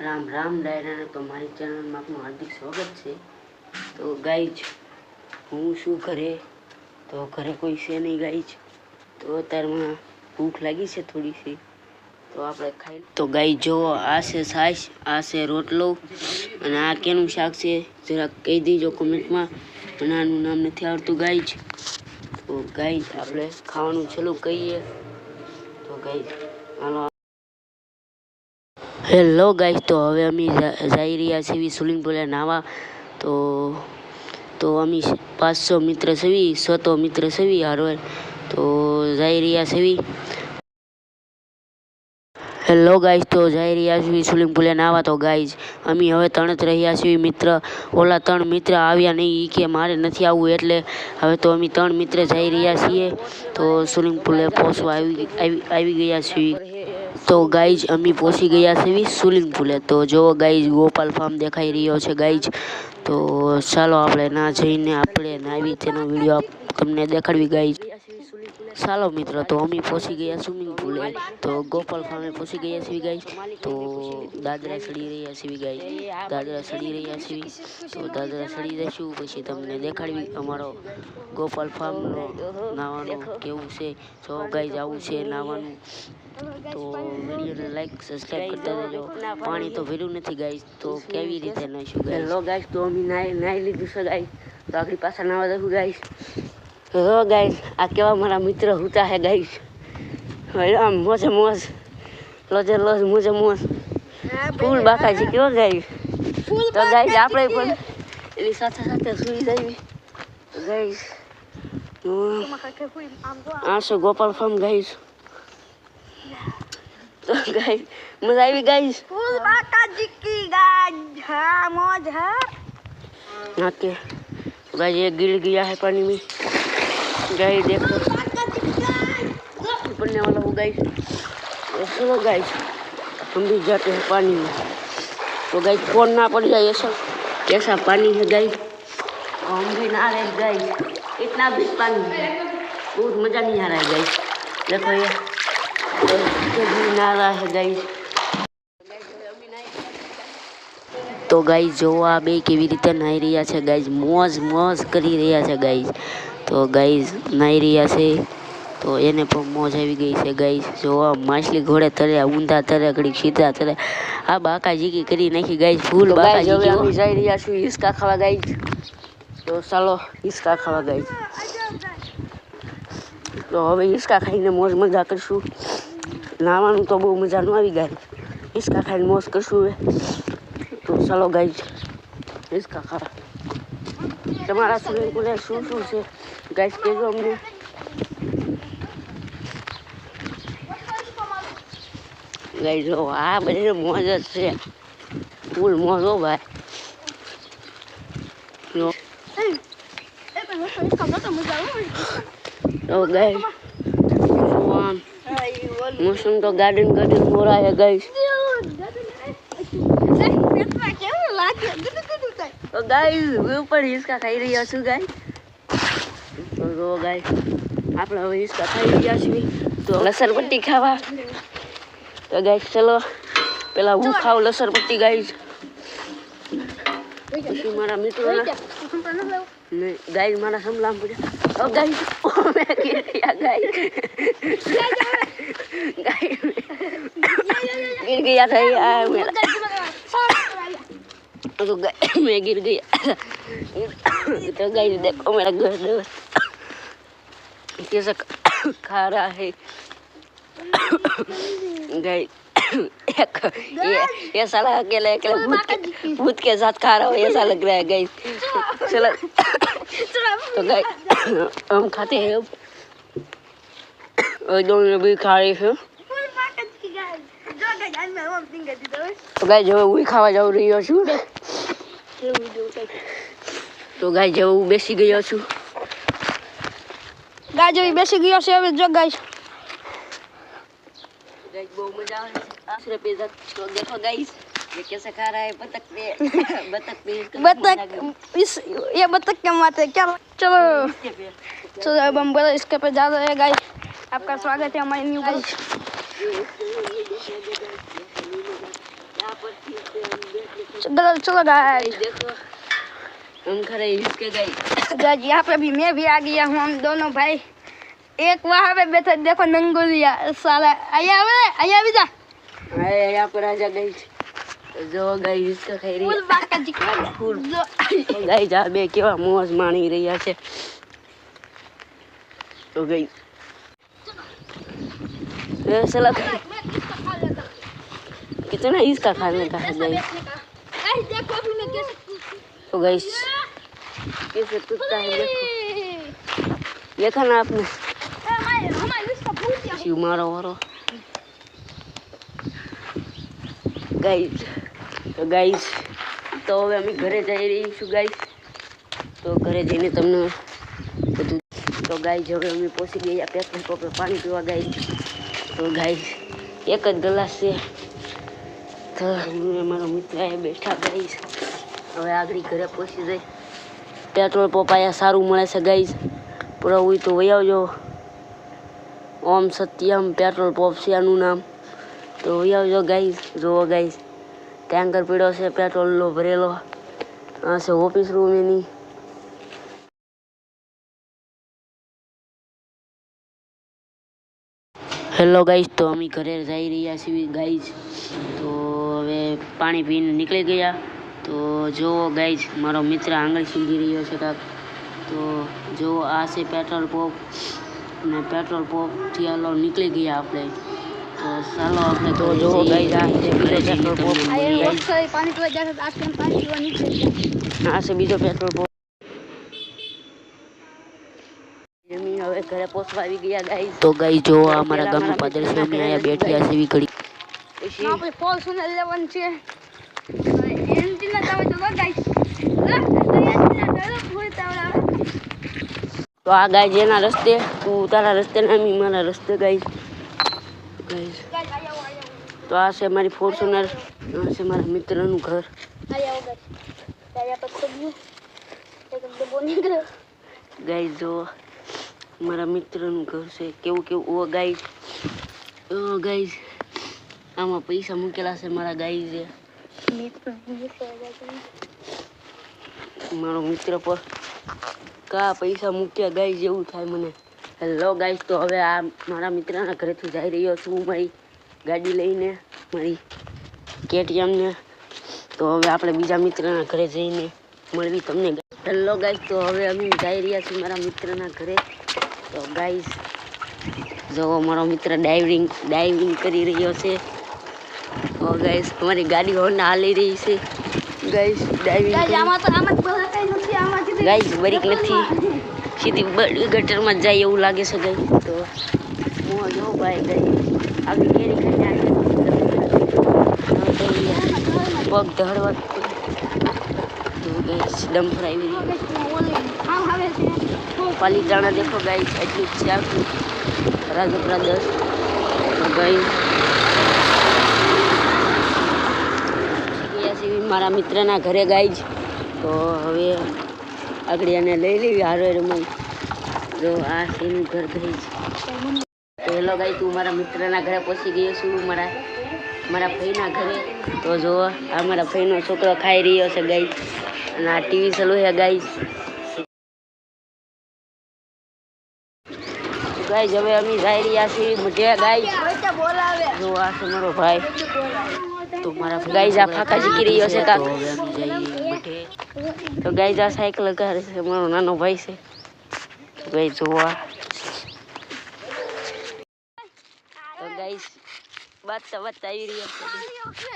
રામ રામ ડાયરાને તો મારી ચેનલમાં આપનું હાર્દિક સ્વાગત છે. તો ગાઈજ હું શું ઘરે? તો ઘરે કોઈ છે નહીં ગાઈજ તો અત્યારમાં ભૂખ લાગી છે થોડી સી. તો આપણે ખાઈ તો ગાઈ જો આ છે છાશ, આ છે રોટલો અને આ કેનું શાક છે? જરાક કહી દેજો કોમેન્ટમાં મને આનું નામ નથી આવડતું ગાઈજ તો ગાઈજ આપણે ખાવાનું છેલ્લું કહીએ. તો ગાઈજ હાલો. હેલો ગાઈસ તો હવે અમે જઈ રહ્યા છીએ સ્વિમિંગ પુલે નાવા. તો તો અમે પાંચસો મિત્ર સવી, સોતો મિત્ર સવી હારવાર તો જઈ રહ્યા છીએ હેલો ગાઈઝ તો જઈ રહ્યા છીએ સ્વિમિંગ પુલે નાવા. તો ગાઈઝ અમે હવે ત્રણ જ રહ્યા છીએ મિત્ર. ઓલા ત્રણ મિત્ર આવ્યા નહીં એ કે મારે નથી આવવું એટલે હવે તો અમે ત્રણ મિત્ર જઈ રહ્યા છીએ. તો સ્વિમિંગ પુલે પહોંચવા આવી આવી ગયા છીએ. તો ગાઈજ અમે પહોંચી ગયા છે સ્વિમિંગ પુલે તો જો ગાઈજ ગોપાલ ફાર્મ દેખાઈ રહ્યો છે ગાઈજ તો ચાલો આપણે ના જઈને આપણે નાવી તેનો વીડિયો તમને દેખાડવી ગાઈજ ચાલો મિત્રો, તો અમે પહોંચી ગયા સ્વિમિંગ પુલે તો ગોપાલ ફાર્મે પહોંચી ગયા છીએ ગાઈ તો દાદરા ચડી રહ્યા છીએ ગાઈ દાદરા ચડી રહ્યા છીએ. તો દાદરા ચડી રહીશું પછી તમને દેખાડવી અમારો ગોપાલ ફાર્મનો નાવાનું કેવું છે. જો ગાઈ આવું છે નાવાનું. તો વિડીયોને લાઈક સબસ્ક્રાઈબ કરતા રહેજો પાણી તો ભર્યું નથી ગાઈ તો કેવી રીતે નાહીશું ગાઈ લો ગાઈસ તો અમે નાઈ નાઈ લીધું છે ગાઈ તો આપણી પાસે નાવા દઉં ગાઈસ હેલો ગાઈસ આ કેવા મારા મિત્ર હુતા હે ગાઈસ હવે આમ મોજે મોજ લોજે લોજ મોજે મોજ ફૂલ બાકાજી કેવો ગાઈસ તો ગાઈસ આપણે પણ એની સાથે સાથે સુઈ જઈએ ગાઈસ આ છે ગોપાલ ફાર્મ ગાઈસ તો ગાઈસ મજા આવી ગાઈસ फूल बाका जिक्की गाज हाँ मौज है ओके गाइस ये गिर गया है पानी में गाइस देखो पड़ने वाला हो गाइस तो चलो गाइस हम भी जाते हैं पानी में तो गाइस फोन ना पड़ जाए ऐसा कैसा पानी है गाइस और हम भी नहा रहे हैं गाइस इतना भी पानी है बहुत मज़ा नहीं आ रहा है गाइस देखो ये तो ये भी नहा रहा है गाइस તો ગાઈઝ જો આ બે કેવી રીતે નાહી રહ્યા છે ગાઈઝ મોજ મોજ કરી રહ્યા છે ગાઈઝ તો ગાઈઝ નાહી રહ્યા છે. તો એને પણ મોજ આવી ગઈ છે ગાઈઝ જો આ માછલી ઘોડે તરે ઊંધા તરે ઘડી સીધા તરે. આ બાકા જીકી કરી નાખી ગાઈઝ ફૂલ બાકા જીકી જઈ રહ્યા છું હિસકા ખાવા ગાઈઝ તો ચાલો હિસકા ખાવા ગાઈઝ તો હવે હિસકા ખાઈને મોજ મજા કરશું. નાવાનું તો બહુ મજા ન આવી ગઈ હિસકા ખાઈને મોજ કરશું હવે. તો ચાલો ગાઈઝ હિસકા ખાવા. તમારા સ્વિમિંગ પુલે શું શું છે? ગાઈજ કહેજો અમને ગાઈજ જો આ બધી મોજ જ છે ફૂલ મોજ હો ભાઈ જો Eh, pero no sabes cómo te mucha તો ગાઈજ જો આમ મોસમ તો ગાર્ડન ગાર્ડન મોરા છે ગાઈજ તો ગાઈઝ હું પણ હિસકા ખાઈ રહ્યા છું ગાઈઝ જુઓ ગાય આપણે હવે હિસ્સા ખાઈ ગયા છીએ. તો લસણપટ્ટી ખાવા. તો ગાય ચલો, પેલા હું ખાવ લસણપટ્ટી ગાય પછી મારા મિત્રો ગાય મારા સમલામ પડ્યા. ગાય ગાય ગીર ગયા થઈ આ મેરા તો ગાય મેં ગીર ગયા. તો ગાય દેખો મેરા ઘર દોસ્ત कैसा खा रहा है गाय एक ये ये साला अकेले अकेले भूत के भूत के साथ खा रहा हो ऐसा लग रहा है गाय चलो तो गाय हम खाते हैं अब और दोनों भी खा रहे हैं તો ગાય જો હું ખાવા જઈ રહ્યો છું તો ગાય જો હું બેસી ગયો છું ગાજો બેસી ગયો છે હવે જો ગાય गाइस बहुत मजा आ रहा पे तो देखो गाइस ये कैसे खा रहा है बतख पे बतख पे इसका बतख इस ये बतख के माते क्या चलो इसके पे चलो अब हम बोले इसके पे जा रहे हैं गाइस आपका स्वागत है हमारे न्यू गाइस ये इसको ये देखिए, देखिए, ये यहाँ पर चलो चलो गाइस देखो हम खड़े हैं इसके गाइस गाइस यहाँ पे भी मैं भी आ गया हूँ हम दोनों भाई एक वहाँ पे बैठा देखो नंगोलिया साला आया आवे आया भी जा आए यहाँ पर आजा गाइस જો ગાઈસ इसका ખાઈ રહી फुल बात का जिक्र फुल जो ગાઈસ આ બે કેવા મોજ માણી રહ્યા છે તો ગઈ ए साला कितना इसका खाने का है गाइस गाइस देखो अभी मैं कैसे तो गाइस कैसे टूटता है देखो देखा ना आपने हमारे इसका भूत क्या शिव मारो मारो ગાઈસ તો ગાઈસ તો હવે અમે ઘરે જઈ રહી છું ગાઈસ તો ઘરે જઈને તમને બધું તો ગાઈસ હવે અમે પહોંચી ગયા પેટ્રોલ પંપે પાણી પીવા ગાઈસ તો ગાઈસ એક જ ગ્લાસ છે તો હું અને મારો મિત્ર અહીંયા બેઠા ગાઈસ હવે આગળ ઘરે પહોંચી જઈ પેટ્રોલ પંપ અહીંયા સારું મળે છે ગાઈઝ પૂરા હોય તો વહી આવજો. ઓમ સત્યમ પેટ્રોલ પંપ છે આનું નામ. તો વહી આવજો ગાઈઝ જુઓ ગાઈઝ ટેન્કર પીડ્યો છે, પેટ્રોલનો ભરેલો. આ છે ઓફિસ રૂમ એની. હેલો ગાઈઝ તો અમે ઘરે જઈ રહ્યા છીએ ગાઈઝ તો હવે પાણી પીને નીકળી ગયા. તો જુઓ ગાઈજ મારો મિત્ર આંગળી છીંધી રહ્યો છે કાંક. તો જુઓ આ છે પેટ્રોલ પંપ અને પેટ્રોલ પંપથી હાલો નીકળી ગયા આપણે. તો ચાલો આપણે તો જુઓ ગાઈજ આ છે બીજો પેટ્રોલ પંપ આ હવે ઘરે પોસવા આવી ગયા ગાઈ તો ગઈ જો અમારા ગામનું પાદર છે અમે અહીંયા બેઠ્યા છે ઘડી આપણે ફોર્ચ્યુનર લેવાનું છે. તો આ ગાય જેના રસ્તે તું તારા રસ્તે ના મી મારા રસ્તે ગાઈ તો આ છે મારી ફોર્ચ્યુનર આ છે મારા મિત્રનું ઘર. ગાય જો મારા મિત્રનું ઘર છે. કેવું કેવું? ઓ ગાય ઓ ગાય. આમાં પૈસા મૂકેલા છે મારા ગાય છે. મારો મિત્ર પર કા પૈસા મૂક્યા ગાય જેવું થાય મને. હેલો ગાય તો હવે આ મારા મિત્રના ઘરેથી જઈ રહ્યો છું મારી ગાડી લઈને મારી કેટીએમને. તો હવે આપણે બીજા મિત્રના ઘરે જઈને મળવી તમને. હેલો ગાય તો હવે અમે જઈ રહ્યા છીએ મારા મિત્રના ઘરે. તો ગાઈસ જો મારો મિત્ર ડાઇવિંગ ડાઇવિંગ કરી રહ્યો છે. તો ગાઈસ અમારી ગાડી હોન્ડા હાલી રહી છે. ગાઈસ ડાઇવિંગ ગાઈસ બરીક નથી સીધી બ- ગટરમાં જ જાય એવું લાગે છે ગઈ તો હું જો ભાઈ ગઈ આવી કેરી ખાઈને પગ ધરવા આવી રહી પાલીતાણા દેખો ગાઈસ એટલું જ છે આખું. રાજપરા દસ છીએ મારા મિત્રના ઘરે ગાઈજ તો હવે આગળ એને લઈ લેવી, હારો રમણ જો આ છે ઘર ગઈ તો હેલો તું મારા મિત્રના ઘરે પહોંચી ગયો છું, મારા મારા ભાઈના ઘરે. તો જો, આ મારા ભાઈનો છોકરો ખાઈ રહ્યો છે ગાઈ અને આ ટીવી ચાલુ છે ગાઈ ગાઈ હવે અમે જાય રહ્યા છીએ મજા ગાઈ જો આ છે મારો ભાઈ. તો મારા ગાઈઝ આ ફાકા શીખી રહ્યો છે તો ગાઈઝ આ સાયકલ ઘરે છે, મારો નાનો ભાઈ છે. તો જોવા. તો ગાઈઝ બાદતા બાદતા આવી રહ્યો છે